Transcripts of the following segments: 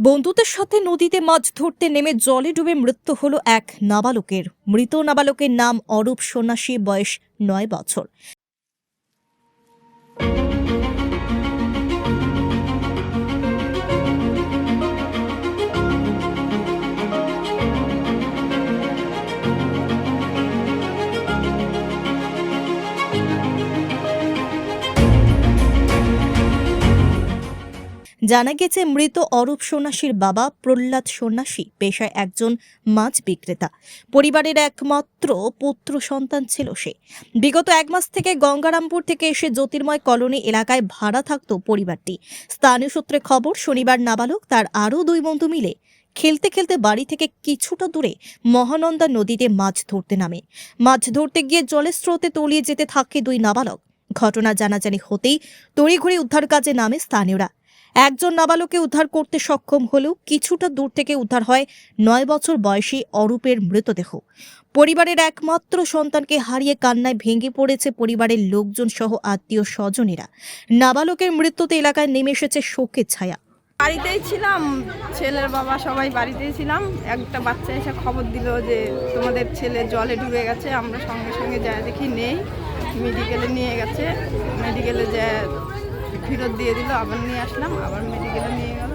বন্ধুদের সাথে নদীতে মাছ ধরতে নেমে জলে ডুবে মৃত্যু হল এক নাবালকের। মৃত নাবালকের নাম অরূপ সন্ন্যাসী, বয়স নয় বছর। জানা গেছে, মৃত অরূপ সন্ন্যাসীর বাবা প্রহ্লাদ সন্ন্যাসী পেশায় একজন মাছ বিক্রেতা। পরিবারের একমাত্র পুত্র সন্তান ছিল সে। বিগত এক মাস থেকে গঙ্গারামপুর থেকে এসে জ্যোতির্ময় কলোনি এলাকায় ভাড়া থাকত পরিবারটি। স্থানীয় সূত্রে খবর, শনিবার নাবালক তার আরও দুই বন্ধু মিলে খেলতে খেলতে বাড়ি থেকে কিছুটা দূরে মহানন্দা নদীতে মাছ ধরতে নামে। মাছ ধরতে গিয়ে জলের স্রোতে তলিয়ে যেতে থাকে দুই নাবালক। ঘটনা জানাজানি হতেই তড়িঘড়ি উদ্ধার কাজে নামে স্থানীয়রা। একজন নাবালককে উদ্ধার করতে সক্ষম হলেও কিছুটা দূর থেকে উদ্ধার হয় নয় বছর বয়সী অরূপের মৃতদেহ। পরিবারের একমাত্র সন্তানকে হারিয়ে কান্নায় ভেঙে পড়েছে পরিবারের লোকজন সহ আত্মীয় স্বজনেরা। নাবালকের মৃত্যুতে এলাকায় নেমে এসেছে শোকের ছায়া। বাড়িতেই ছিলাম, ছেলের বাবা সবাই বাড়িতেই ছিলাম। একটা বাচ্চা এসে খবর দিল যে তোমাদের ছেলে জলে ডুবে গেছে, আমরা সঙ্গে সঙ্গে যা দেখি নেই। মেডিকেলে নিয়ে গেছে, মেডিকেলে যা ফেরত দিয়ে দিল, আবার নিয়ে আসলাম, আবার মেডিকেলে নিয়ে গেল।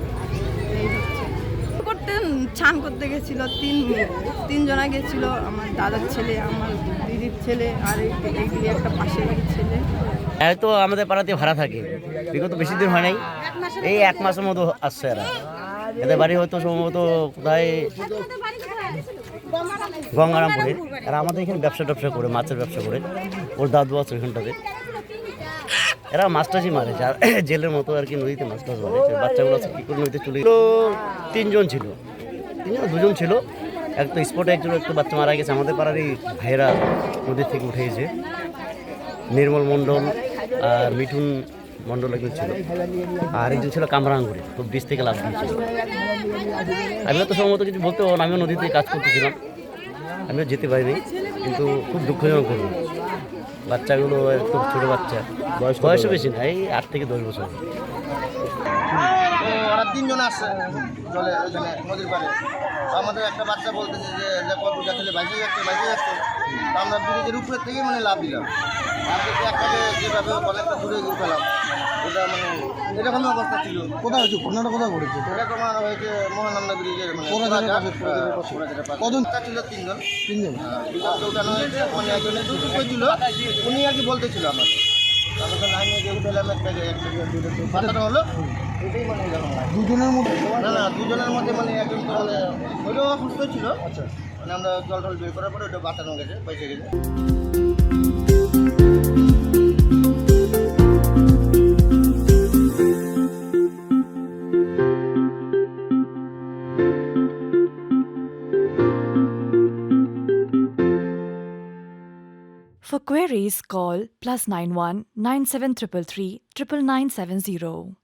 এই হচ্ছে। করতে ছান করতে গেছিল তিন, তিনজনা গেছিল, আমার দাদার ছেলে, আমার দিদির ছেলে, আর এই- এইগুলি একটা বাড়ির ছেলে। এরা তো আমাদের পাড়াতে ভাড়া থাকে। বিগত বেশি দিন হয় নাই। এই এক মাসের মতো আসছে এরা। এদের বাড়ি হয়তো সম্ভবত কোথায়? গঙ্গারামপুরে। আর আমাদের এখানে ব্যবসা ট্যাবসা করে, মাছের ব্যবসা করে। ওর দাদু আছে ওইখানটাতে। এরা মাছ টাছই মারে, যা- জেলের মতো আর কি নদীতে মাছ টাছ মারে বাচ্চাগুলো আছে, কী করে নদীতে চলে গেলো? তিনজন ছিল। তিনজন, দুজন ছিল। এক তো স্পটে একজন একটা বাচ্চা মারা গেছে। আমাদের পাড়ারই ভাইয়েরা নদীর থেকে উঠে গেছে নির্মল মণ্ডল আর মিঠুন মণ্ডল একজন ছিল। আর একজন ছিল কামরাঙ্গুরে তো বীজ থেকে লাভ দিয়েছিল। আমিও তো সম্ভবত কিছু বলতে পারব আমিও নদীতে কাজ করতেছিলাম। আমিও যেতে পারিনি, কিন্তু খুব দুঃখজনক ঘটনা। বাচ্চাগুলো একদম ছোটো বাচ্চা। বয়স বয়সও বেশি না এই আট থেকে দশ বছর। তো ওরা তিনজন আসছে জলে ওইখানে নদীর পাড়ে। আমাদের একটা বাচ্চা বলতেছে যে কত দুটা ছেলে বাইকে যাচ্ছে বাইকে যাচ্ছে। আমরা ব্রিজের উপরের থেকে মানে লাভ দিলাম। যেভাবে অনেকটা দূরে গিয়ে পেলাম ওটা মানে এরকমই অবস্থা ছিল? কোথায় হয়েছে? ঘটনাটা কোথায় ঘটেছে? এটা তোমার হয়েছে মহানন্দা ব্রিজের মানে। কজন? ছিল তিনজন। তিনজন। হ্যাঁ, উঠানো হয়েছে মানে একজনের দুটো ছিল উনি আর কি বলতেছিল আমাকে। আমি গিয়ে উঠলাম একটা একটা হলো এটাই মানে দুজনের মধ্যে? না না দুজনের মধ্যে মানে একজন তো মানে ওইটাও অসুস্থ ছিল। আচ্ছা। মানে আমরা জল টল বের করার পরে ওটা বাঁচানো গেছে বেঁচে গেছে। For queries, call plus 91 9733 99970.